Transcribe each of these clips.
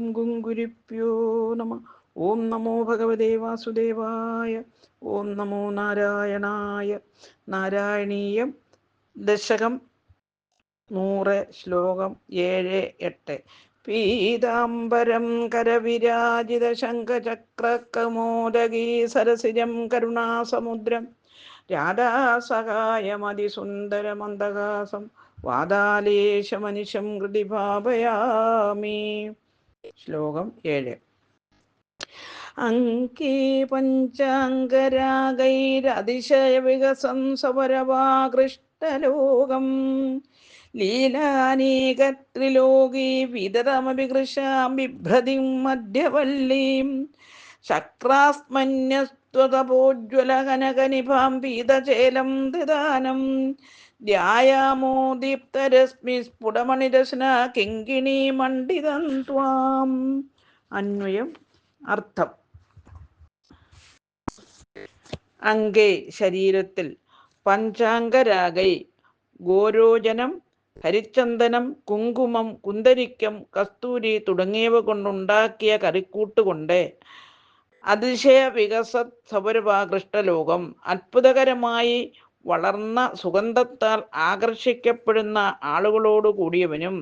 ഓം ഗുങ്കുരിപ്യോ നമ ഓം നമോ ഭഗവതേ വാസുദേവായ ഓം നമോ നാരായണായ നാരായണീയം ദശകം നൂറ് ശ്ലോകം ഏഴ് എട്ട്। പീതാംബരം കരവിരാജിത ശംഖചക്രകമോദഗീ സരസിജം കരുണാസമുദ്രം। രാധാസഹായമതിസുന്ദരമന്ദഹാസം। വാതാലേശമനിശം ഹൃദി ഭാവയാമി ശ്ലോകം ഏഴ്. അങ്കീ പഞ്ചാംഗരാഗൈരതിശയ വികസം സവരവാകൃഷ്ടലോകം ലീലാനേകത്രിലോകീ വിതതമപി കൃശാം ബിഭ്രതിം മധ്യവല്ലീം. ശക്രാസ്മന്യസ്ത്വതപോജ്വലകനകനിഭാം പീതചേലം ദദാനം ധ്യായാമോ ദീപ്തരശ്മി സ്ഫുടമണിരശ്ന കിങ്കിണി മണ്ഡിതം ത്വാം. അന്വയം. അർത്ഥം. അങ്കേ ശരീരത്തിൽ പഞ്ചാംഗരാഗൈ. ഗോരോചനം ഹരിച്ചന്ദനം കുങ്കുമം കുന്തരിക്കം കസ്തൂരി തുടങ്ങിയവ കൊണ്ടുണ്ടാക്കിയ കറിക്കൂട്ട് കൊണ്ട് അതിശയ വികസ സൗരഭാകൃഷ്ടലോകം അത്ഭുതകരമായി വളർന്ന സുഗന്ധത്താൽ ആകർഷിക്കപ്പെടുന്ന ആളുകളോട് കൂടിയവനും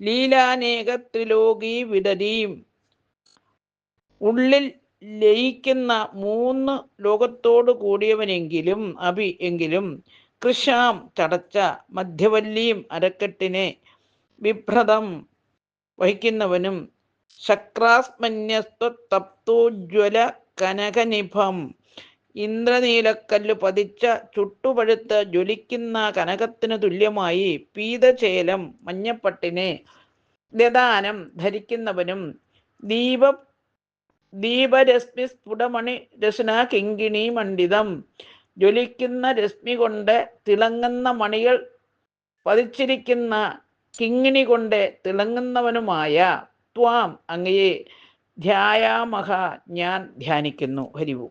ലീലാനേക ത്രിലോകി വിതരീം ഉള്ളിൽ ലയിക്കുന്ന മൂന്ന് ലോകത്തോട് കൂടിയവനെങ്കിലും അഭി എങ്കിലും കൃഷാം ചടച്ച മധ്യവല്ലിയും അരക്കെട്ടിനെ വിഭ്രതം വഹിക്കുന്നവനും ശക്രാസ്മന്യസ്തപ്തോജ്വല കനകനിഭം ഇന്ദ്രനീലക്കല്ല് പതിച്ച ചുട്ടുപഴുത്ത് ജ്വലിക്കുന്ന കനകത്തിന് തുല്യമായി പീതചേലം മഞ്ഞപ്പട്ടിനെ ദദാനം ധരിക്കുന്നവനും ദീപ ദീപരശ്മി സ്ഫുടമണി രസന കിങ്കിണി മണ്ഡിതം. ജ്വലിക്കുന്ന രശ്മി കൊണ്ട് തിളങ്ങുന്ന മണികൾ പതിച്ചിരിക്കുന്ന കിങ്ങിണി കൊണ്ട് തിളങ്ങുന്നവനുമായ ത്വാം അങ്ങയെ ധ്യായാമഹ ഞാൻ ധ്യാനിക്കുന്നു. ഹരിവു.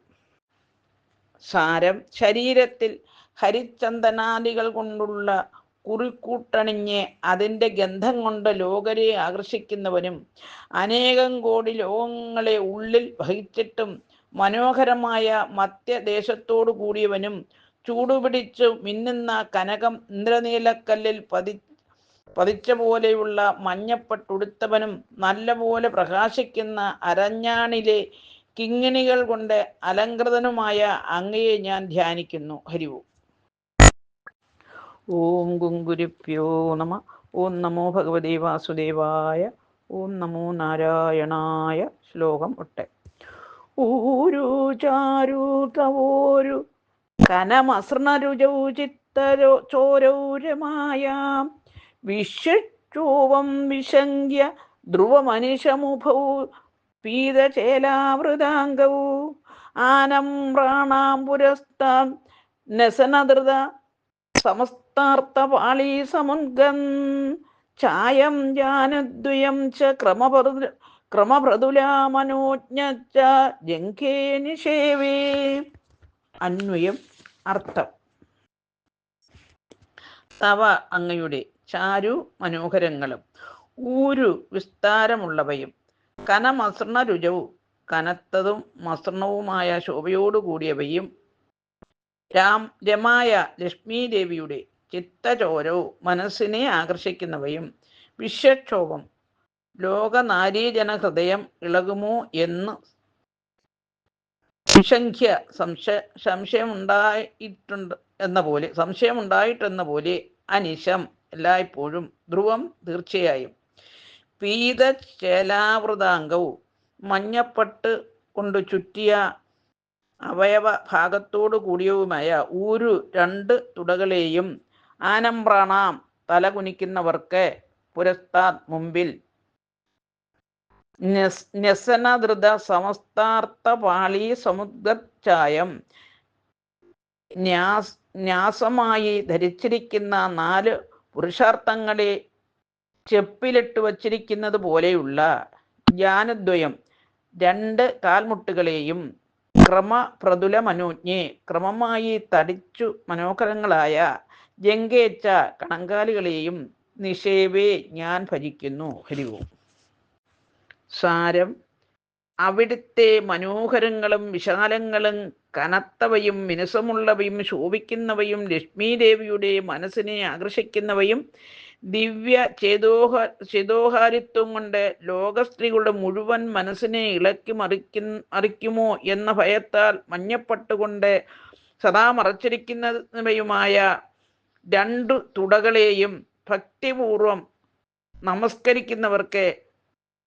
സാരം ശരീരത്തിൽ ഹരിചന്ദനാദികൾ കൊണ്ടുള്ള കുറിക്കൂട്ടണിഞ്ഞ് അതിന്റെ ഗന്ധം കൊണ്ട് ലോകരെ ആകർഷിക്കുന്നവനും അനേകം കോടി ലോകങ്ങളെ ഉള്ളിൽ വഹിച്ചിട്ടും മനോഹരമായ മധ്യദേശത്തോടു കൂടിയവനും ചൂടുപിടിച്ചു മിന്നുന്ന കനകം ഇന്ദ്രനീലക്കല്ലിൽ പതി പതിച്ച പോലെയുള്ള മഞ്ഞപ്പെട്ടുടുത്തവനും നല്ലപോലെ പ്രകാശിക്കുന്ന അരഞ്ഞാണിലെ കിങ്ങിണികൾ കൊണ്ട് അലങ്കൃതനുമായ അങ്ങയെ ഞാൻ ധ്യാനിക്കുന്നു. ഹരിവു ഓം. ഗുങ്കുരുപ്യോ നമ. ഓം നമോ ഭഗവതി വാസുദേവായ. ഓം നമോ നാരായണായ. ശ്ലോകം ഒട്ടെ. ഊരു ചാരു തവോരു. കനമസൃണരുചൗ ചിത്തരോ ചോരൗരമായാം. വിശ്വക്ഷോഭം വിശങ്ക്യ ധ്രുവമനിശമുഭൗ പീതചേലാവൃതാംഗൗ ആനം പ്രാണാം പുരസ്താം നസനധൃത സമസ്താർത്ഥപാളീ സമുൻഗൻ ചായം ജാനദ്വയം ച ക്രമപൃ ക്രമപ്രതുലാമനോജ്ഞ ജംഘേ നിഷേവേ. അന്വയം അർത്ഥം. തവ അങ്ങയുടെ ചാരു മനോഹരങ്ങളും ഊരു വിസ്താരമുള്ളവയും കനമസൃണ രുചവും കനത്തതും മസൃണവുമായ ശോഭയോടുകൂടിയവയും രാം രമായ ലക്ഷ്മി ദേവിയുടെ ചിത്തചോരവും മനസ്സിനെ ആകർഷിക്കുന്നവയും വിശ്വക്ഷോഭം ലോകനാരീജന ഹൃദയം ഇളകുമോ എന്ന് വിശംഖ്യ സംശയ സംശയമുണ്ടായിട്ടുണ്ട് എന്ന പോലെ സംശയമുണ്ടായിട്ടെന്ന പോലെ അനിശം എല്ലായ്പ്പോഴും ധ്രുവം തീർച്ചയായും. പീത ചേലാവൃതാംഗവും മഞ്ഞപ്പട്ട് കൊണ്ട് ചുറ്റിയ അവയവ ഭാഗത്തോടു കൂടിയവുമായ ഊരു രണ്ട് തുടകളെയും ആനമ്പ്രാണാം തല കുനിക്കുന്നവർക്ക് പുരസ്താത് മുമ്പിൽ. ന്യസനധൃത സമസ്താർത്ഥ പാളി സമുദ്രഛായം ന്യാസ് ന്യാസമായി ധരിച്ചിരിക്കുന്ന നാല് പുരുഷാർത്ഥങ്ങളെ ചെപ്പിലിട്ട് വച്ചിരിക്കുന്നത് പോലെയുള്ള ജ്ഞാനദ്വയം രണ്ട് കാൽമുട്ടുകളെയും ക്രമപ്രതുല മനോജ്ഞെ ക്രമമായി തടിച്ചു മനോഹരങ്ങളായ ജങ്കേച്ച കണങ്കാലികളെയും നിഷേവേ ഞാൻ ഭജിക്കുന്നു ഹരിവോ സാരം. അവിടുത്തെ മനോഹരങ്ങളും വിശാലങ്ങളും കനത്തവയും മിനുസമുള്ളവയും ശോഭിക്കുന്നവയും ലക്ഷ്മീദേവിയുടെ മനസ്സിനെ ആകർഷിക്കുന്നവയും ദിവ്യ ചേതോഹ ചേതോഹാരിത്വം കൊണ്ട് ലോകസ്ത്രീകളുടെ മുഴുവൻ മനസ്സിനെ ഇളക്കി മറിക്കു മറിക്കുമോ എന്ന ഭയത്താൽ മഞ്ഞപ്പെട്ടുകൊണ്ട് സദാ മറച്ചിരിക്കുന്നവയുമായ രണ്ടു തുടകളെയും ഭക്തിപൂർവം നമസ്കരിക്കുന്നവർക്ക്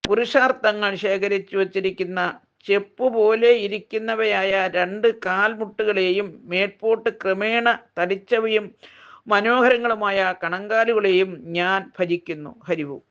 പുരുഷാർത്ഥങ്ങൾ ശേഖരിച്ചു വച്ചിരിക്കുന്ന ചെപ്പു പോലെ ഇരിക്കുന്നവയായ രണ്ട് കാൽമുട്ടുകളെയും മേൽപോട്ട് ക്രമേണ തടിച്ചവയും മനോഹരങ്ങളുമായ കണങ്കാലുകളെയും ഞാൻ ഭജിക്കുന്നു. ഹരിവും.